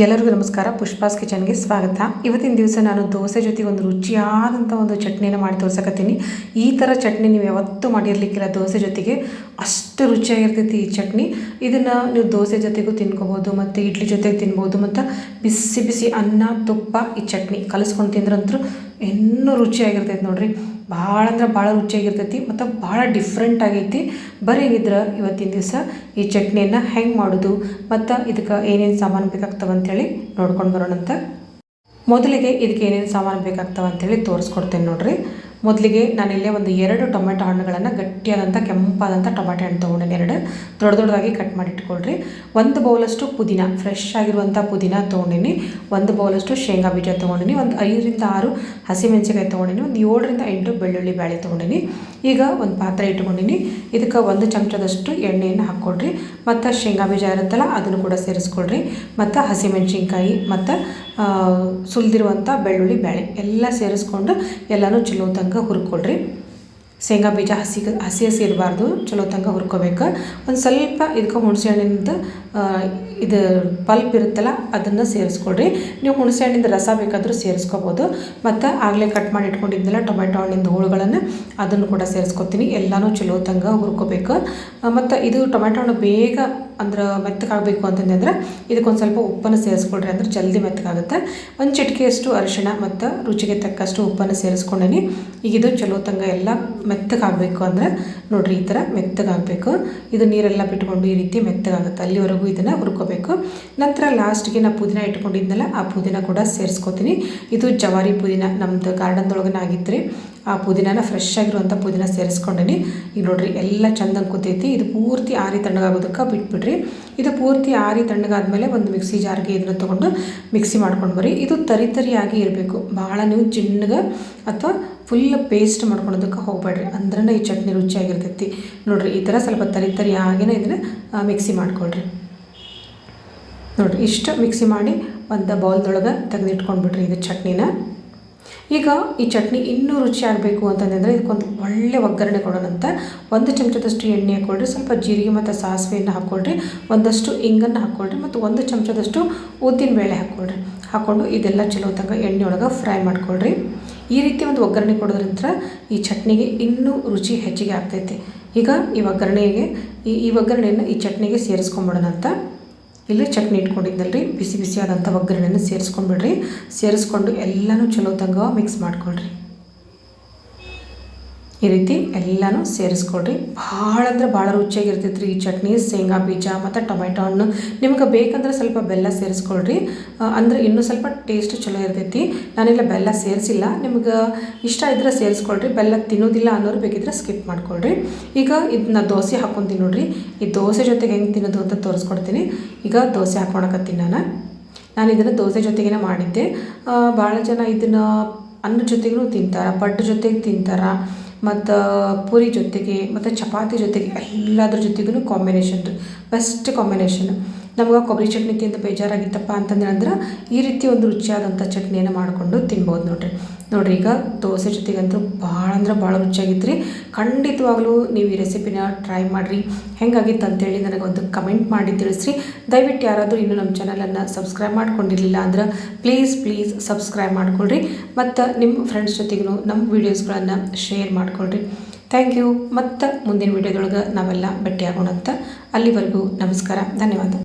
ಎಲ್ಲರಿಗೂ ನಮಸ್ಕಾರ. ಪುಷ್ಪಾಸ್ ಕಿಚನ್ಗೆ ಸ್ವಾಗತ. ಇವತ್ತಿನ ದಿವಸ ನಾನು ದೋಸೆ ಜೊತೆಗೆ ಒಂದು ರುಚಿಯಾದಂಥ ಒಂದು ಚಟ್ನಿನ ಮಾಡಿ ತೋರ್ಸಕತ್ತೀನಿ. ಈ ಥರ ಚಟ್ನಿ ನೀವು ಯಾವತ್ತೂ ಮಾಡಿರಲಿಕ್ಕಿಲ್ಲ ದೋಸೆ ಜೊತೆಗೆ. ಅಷ್ಟು ರುಚಿಯಾಗಿರ್ತೈತಿ ಈ ಚಟ್ನಿ. ಇದನ್ನು ನೀವು ದೋಸೆ ಜೊತೆಗೂ ತಿನ್ಕೋಬೋದು, ಮತ್ತು ಇಡ್ಲಿ ಜೊತೆಗೆ ತಿನ್ಬೋದು, ಮತ್ತು ಬಿಸಿ ಬಿಸಿ ಅನ್ನ ತುಪ್ಪ ಈ ಚಟ್ನಿ ಕಲಿಸ್ಕೊಂಡು ತಿಂದ್ರಂತೂ ಇನ್ನೂ ರುಚಿಯಾಗಿರ್ತೈತೆ ನೋಡಿರಿ. ಭಾಳ ಅಂದ್ರೆ ಭಾಳ ರುಚಿಯಾಗಿರ್ತೈತಿ, ಮತ್ತು ಭಾಳ ಡಿಫ್ರೆಂಟ್ ಆಗೈತಿ. ಬರೀ ಇದ್ರೆ ಇವತ್ತಿನ ದಿವಸ ಈ ಚಟ್ನಿಯನ್ನು ಹೆಂಗೆ ಮಾಡೋದು, ಮತ್ತು ಇದಕ್ಕೆ ಏನೇನು ಸಾಮಾನು ಬೇಕಾಗ್ತವೆ ಅಂಥೇಳಿ ನೋಡ್ಕೊಂಡು ಬರೋಣಂತ. ಮೊದಲಿಗೆ ಇದಕ್ಕೆ ಏನೇನು ಸಾಮಾನು ಬೇಕಾಗ್ತವೆ ಅಂಥೇಳಿ ತೋರಿಸ್ಕೊಡ್ತೇನೆ ನೋಡಿರಿ. ಮೊದಲಿಗೆ ನಾನಿಲ್ಲೇ ಒಂದು ಎರಡು ಟೊಮೆಟೊ ಹಣ್ಣುಗಳನ್ನು ಗಟ್ಟಿಯಾದಂಥ ಕೆಂಪಾದಂಥ ಟೊಮೆಟೊ ಹಣ್ಣು ತೊಗೊಂಡೇನೆ. ಎರಡು ದೊಡ್ಡ ದೊಡ್ಡದಾಗಿ ಕಟ್ ಮಾಡಿ ಇಟ್ಕೊಳ್ರಿ ಒಂದು ಬೌಲಷ್ಟು ಪುದೀನ ಫ್ರೆಶ್ ಆಗಿರುವಂಥ ಪುದೀನ ತೊಗೊಂಡಿನಿ. ಒಂದು ಬೌಲಷ್ಟು ಶೇಂಗಾ ಬೀಜ ತೊಗೊಂಡಿನಿ. ಒಂದು ಐದರಿಂದ ಆರು ಹಸಿಮೆಣಸಿಕಾಯಿ ತೊಗೊಂಡಿನಿ. ಒಂದು ಏಳರಿಂದ ಎಂಟು ಬೆಳ್ಳುಳ್ಳಿ ಬ್ಯಾಳೆ ತೊಗೊಂಡಿನಿ. ಈಗ ಒಂದು ಪಾತ್ರೆ ಇಟ್ಕೊಂಡೀನಿ. ಇದಕ್ಕೆ ಒಂದು ಚಮಚದಷ್ಟು ಎಣ್ಣೆಯನ್ನು ಹಾಕ್ಕೊಳ್ರಿ. ಮತ್ತು ಶೇಂಗಾ ಬೀಜ ಇರುತ್ತಲ್ಲ, ಅದನ್ನು ಕೂಡ ಸೇರಿಸ್ಕೊಳ್ರಿ. ಮತ್ತು ಹಸಿಮೆಣ್ಸಿನ್ಕಾಯಿ, ಮತ್ತು ಸುಲಿದಿರುವಂಥ ಬೆಳ್ಳುಳ್ಳಿ ಬೇಳೆ ಎಲ್ಲ ಸೇರಿಸ್ಕೊಂಡು ಎಲ್ಲನೂ ಚಲೋ ತನಕ ಹುರ್ಕೊಳ್ರಿ. ಶೇಂಗಾ ಬೀಜ ಹಸಿ ಹಸಿ ಹಸಿ ಇರಬಾರ್ದು ಚಲೋ ತನಕ ಹುರ್ಕೋಬೇಕು. ಒಂದು ಸ್ವಲ್ಪ ಇದಕ್ಕೆ ಹುಣಸೆ ಹಣ್ಣಿಂದ ಇದು ಪಲ್ಪ್ ಇರುತ್ತಲ್ಲ, ಅದನ್ನು ಸೇರಿಸ್ಕೊಳ್ರಿ. ನೀವು ಹುಣಸೆ ಹಣ್ಣಿಂದ ರಸ ಬೇಕಾದರೂ ಸೇರಿಸ್ಕೋಬೋದು. ಮತ್ತು ಆಗಲೇ ಕಟ್ ಮಾಡಿ ಇಟ್ಕೊಂಡಿದ್ದೆಲ್ಲ ಟೊಮೆಟೊ ಹಣ್ಣಿಂದ ಹೋಳುಗಳನ್ನು ಅದನ್ನು ಕೂಡ ಸೇರಿಸ್ಕೊತೀನಿ. ಎಲ್ಲನೂ ಚಲೋ ತಂಗ ಹುರ್ಕೋಬೇಕು. ಮತ್ತು ಇದು ಟೊಮೆಟೊ ಹಣ್ಣು ಬೇಗ ಅಂದ್ರೆ ಮೆತ್ತಗಾಗಬೇಕು ಅಂತಂದ್ರೆ ಇದಕ್ಕೊಂದು ಸ್ವಲ್ಪ ಉಪ್ಪನ್ನು ಸೇರಿಸ್ಕೊಳ್ರಿ ಅಂದ್ರೆ ಜಲ್ದಿ ಮೆತ್ತಗಾಗುತ್ತೆ. ಒಂದು ಚಿಟಿಕೆಯಷ್ಟು ಅರಿಶಿಣ ಮತ್ತು ರುಚಿಗೆ ತಕ್ಕಷ್ಟು ಉಪ್ಪನ್ನು ಸೇರಿಸ್ಕೊಂಡೇನಿ. ಈಗ ಇದು ಚಲೋ ತಂಗ ಎಲ್ಲ ಮೆತ್ತಗಾಗಬೇಕು ಅಂದರೆ ನೋಡಿರಿ ಈ ಥರ ಮೆತ್ತಗಾಗಬೇಕು. ಇದು ನೀರೆಲ್ಲ ಬಿಟ್ಕೊಂಡು ಈ ರೀತಿ ಮೆತ್ತಗಾಗುತ್ತೆ. ಅಲ್ಲಿವರೆಗೂ ಇದನ್ನು ಹುರ್ಕೋಬೇಕು. ನಂತರ ಲಾಸ್ಟ್ಗೆ ನಾನು ಪುದೀನ ಇಟ್ಕೊಂಡಿದ್ನಲ್ಲ, ಆ ಪುದೀನ ಕೂಡ ಸೇರಿಸ್ಕೋತೀನಿ. ಇದು ಜವಾರಿ ಪುದೀನ ನಮ್ಮದು ಗಾರ್ಡನ್ದೊಳಗನ ಆಗಿದ್ದರೆ ಆ ಪುದೀನ ಫ್ರೆಶ್ ಆಗಿರುವಂಥ ಪುದೀನ ಸೇರಿಸ್ಕೊಂಡೀನಿ. ಈಗ ನೋಡಿರಿ, ಎಲ್ಲ ಚಂದಂಗೆ ಕೂತೈತಿ. ಇದು ಪೂರ್ತಿ ಆರಿ ತಣ್ಣಗಾಗೋದಕ್ಕೆ ಬಿಟ್ಬಿಡ್ರಿ. ಇದು ಪೂರ್ತಿ ಆರಿ ತಣ್ಣಗಾದ್ಮೇಲೆ ಒಂದು ಮಿಕ್ಸಿ ಜಾರ್ಗೆ ಇದನ್ನು ತೊಗೊಂಡು ಮಿಕ್ಸಿ ಮಾಡ್ಕೊಂಡು ಬರ್ರಿ. ಇದು ತರಿ ತರಿಯಾಗಿ ಇರಬೇಕು. ಭಾಳ ನೀವು ಚಿನ್ನಗೆ ಅಥವಾ ಫುಲ್ ಪೇಸ್ಟ್ ಮಾಡ್ಕೊಳೋದಕ್ಕೆ ಹೋಗಬೇಡ್ರಿ. ಅಂದ್ರೆ ಈ ಚಟ್ನಿ ರುಚಿಯಾಗಿರ್ತೈತಿ. ನೋಡಿರಿ, ಈ ಥರ ಸ್ವಲ್ಪ ತರಿ ತರಿಯಾಗಿನೇ ಇದನ್ನು ಮಿಕ್ಸಿ ಮಾಡ್ಕೊಳ್ರಿ. ನೋಡಿರಿ, ಇಷ್ಟು ಮಿಕ್ಸಿ ಮಾಡಿ ಒಂದು ಬೌಲ್ದೊಳಗೆ ತೆಗೆದಿಟ್ಕೊಂಡ್ಬಿಡ್ರಿ ಇದು ಚಟ್ನಿನ. ಈಗ ಈ ಚಟ್ನಿ ಇನ್ನೂ ರುಚಿ ಆಗಬೇಕು ಅಂತಂದರೆ ಇದಕ್ಕೊಂದು ಒಳ್ಳೆ ಒಗ್ಗರಣೆ ಕೊಡೋಣಂತ ಒಂದು ಚಮಚದಷ್ಟು ಎಣ್ಣೆ ಹಾಕ್ಕೊಳ್ರಿ, ಸ್ವಲ್ಪ ಜೀರಿಗೆ ಮತ್ತು ಸಾಸಿವೆಯನ್ನು ಹಾಕ್ಕೊಳ್ರಿ, ಒಂದಷ್ಟು ಇಂಗನ್ನು ಹಾಕ್ಕೊಳ್ರಿ, ಮತ್ತು ಒಂದು ಚಮಚದಷ್ಟು ಉದ್ದಿನ ಬೇಳೆ ಹಾಕ್ಕೊಳ್ರಿ. ಹಾಕ್ಕೊಂಡು ಇದೆಲ್ಲ ಚಲೋ ತನಕ ಎಣ್ಣೆ ಒಳಗೆ ಫ್ರೈ ಮಾಡ್ಕೊಳ್ರಿ. ಈ ರೀತಿ ಒಂದು ಒಗ್ಗರಣೆ ಕೊಡೋದ್ರಿಂದ ಈ ಚಟ್ನಿಗೆ ಇನ್ನೂ ರುಚಿ ಹೆಚ್ಚಿಗೆ ಆಗ್ತೈತಿ. ಈಗ ಈ ಒಗ್ಗರಣೆಗೆ ಈ ಈ ಒಗ್ಗರಣೆಯನ್ನು ಈ ಚಟ್ನಿಗೆ ಸೇರಿಸ್ಕೊಂಬಿಡೋಣ ಅಂತ. ಇಲ್ಲಿ ಚಟ್ನಿ ಇಟ್ಕೊಂಡಿದ್ದಲ್ರಿ ಬಿಸಿ ಬಿಸಿ ಬಿಸಿಯಾದಂಥ ಒಗ್ಗರಣೆನ ಸೇರಿಸ್ಕೊಂಡ್ಬಿಡ್ರಿ. ಸೇರಿಸ್ಕೊಂಡು ಎಲ್ಲನೂ ಚಲೋ ತಂಗ ಮಿಕ್ಸ್ ಮಾಡ್ಕೊಳ್ರಿ. ಈ ರೀತಿ ಎಲ್ಲನೂ ಸೇರಿಸ್ಕೊಡ್ರಿ. ಭಾಳ ಅಂದ್ರೆ ಭಾಳ ರುಚಿಯಾಗಿರ್ತೈತೆ ರೀ ಈ ಚಟ್ನಿ, ಶೇಂಗಾ, ಬೀಜ ಮತ್ತು ಟೊಮೆಟೊ ಹಣ್ಣು. ನಿಮ್ಗೆ ಬೇಕಂದ್ರೆ ಸ್ವಲ್ಪ ಬೆಲ್ಲ ಸೇರಿಸ್ಕೊಳ್ರಿ. ಅಂದರೆ ಇನ್ನೂ ಸ್ವಲ್ಪ ಟೇಸ್ಟ್ ಚಲೋ ಇರ್ತೈತಿ. ನಾನಿಲ್ಲ ಬೆಲ್ಲ ಸೇರಿಸಿಲ್ಲ. ನಿಮ್ಗೆ ಇಷ್ಟ ಇದ್ರೆ ಸೇರಿಸ್ಕೊಳ್ರಿ. ಬೆಲ್ಲ ತಿನ್ನೋದಿಲ್ಲ ಅನ್ನೋರು ಬೇಕಿದ್ರೆ ಸ್ಕಿಪ್ ಮಾಡ್ಕೊಳ್ರಿ. ಈಗ ಇದನ್ನ ದೋಸೆ ಹಾಕೊಂತೀನಿ ನೋಡ್ರಿ. ಈ ದೋಸೆ ಜೊತೆಗೆ ಹೆಂಗೆ ತಿನ್ನೋದು ಅಂತ ತೋರಿಸ್ಕೊಡ್ತೀನಿ. ಈಗ ದೋಸೆ ಹಾಕ್ಕೊಳಕತ್ತೀನಿ ನಾನು. ನಾನು ಇದನ್ನು ದೋಸೆ ಜೊತೆಗೇನೆ ಮಾಡಿದ್ದೆ. ಭಾಳ ಜನ ಇದನ್ನು ಅನ್ನ ಜೊತೆಗೂ ತಿಂತಾರೆ ಪಡ್ಡು ಜೊತೆಗೆ ತಿಂತಾರೆ. ಮತ್ತು ಪೂರಿ ಜೊತೆಗೆ ಮತ್ತು ಚಪಾತಿ ಜೊತೆಗೆ ಎಲ್ಲದ್ರ ಜೊತೆಗೂ ಕಾಂಬಿನೇಷನ್ ಬೆಸ್ಟ್ ಕಾಂಬಿನೇಷನ್ ನಮ್ಗೆ ಕೊಬ್ಬರಿ ಚಟ್ನಿ ತಿಂದು ಬೇಜಾರಾಗಿತ್ತಪ್ಪ ಅಂತಂದ್ರೆ ಈ ರೀತಿ ಒಂದು ರುಚಿಯಾದಂಥ ಚಟ್ನಿಯನ್ನು ಮಾಡಿಕೊಂಡು ತಿನ್ಬೋದು ನೋಡಿರಿ. ನೋಡಿರಿ ಈಗ ದೋಸೆ ಜೊತೆಗಂತೂ ಭಾಳ ಅಂದ್ರೆ ಭಾಳ ರುಚಿಯಾಗಿತ್ತು ಖಂಡಿತವಾಗ್ಲೂ ನೀವು ಈ ರೆಸಿಪಿನ ಟ್ರೈ ಮಾಡಿರಿ. ಹೆಂಗಾಗಿತ್ತು ಅಂತೇಳಿ ನನಗೊಂದು ಕಮೆಂಟ್ ಮಾಡಿ ತಿಳಿಸ್ರಿ. ದಯವಿಟ್ಟು ಯಾರಾದರೂ ಇನ್ನೂ ನಮ್ಮ ಚಾನಲನ್ನು ಸಬ್ಸ್ಕ್ರೈಬ್ ಮಾಡ್ಕೊಂಡಿರಲಿಲ್ಲ ಅಂದ್ರೆ ಪ್ಲೀಸ್ ಪ್ಲೀಸ್ ಸಬ್ಸ್ಕ್ರೈಬ್ ಮಾಡ್ಕೊಳ್ರಿ. ಮತ್ತು ನಿಮ್ಮ ಫ್ರೆಂಡ್ಸ್ ಜೊತೆಗೂ ನಮ್ಮ ವೀಡಿಯೋಸ್ಗಳನ್ನು ಶೇರ್ ಮಾಡ್ಕೊಳ್ರಿ. Thank you. ಮತ್ತು ಮುಂದಿನ ವಿಡಿಯೋದೊಳಗೆ ನಾವೆಲ್ಲ ಭೇಟಿಯಾಗೋಣ ಅಂತ ಅಲ್ಲಿವರೆಗೂ ನಮಸ್ಕಾರ. ಧನ್ಯವಾದ.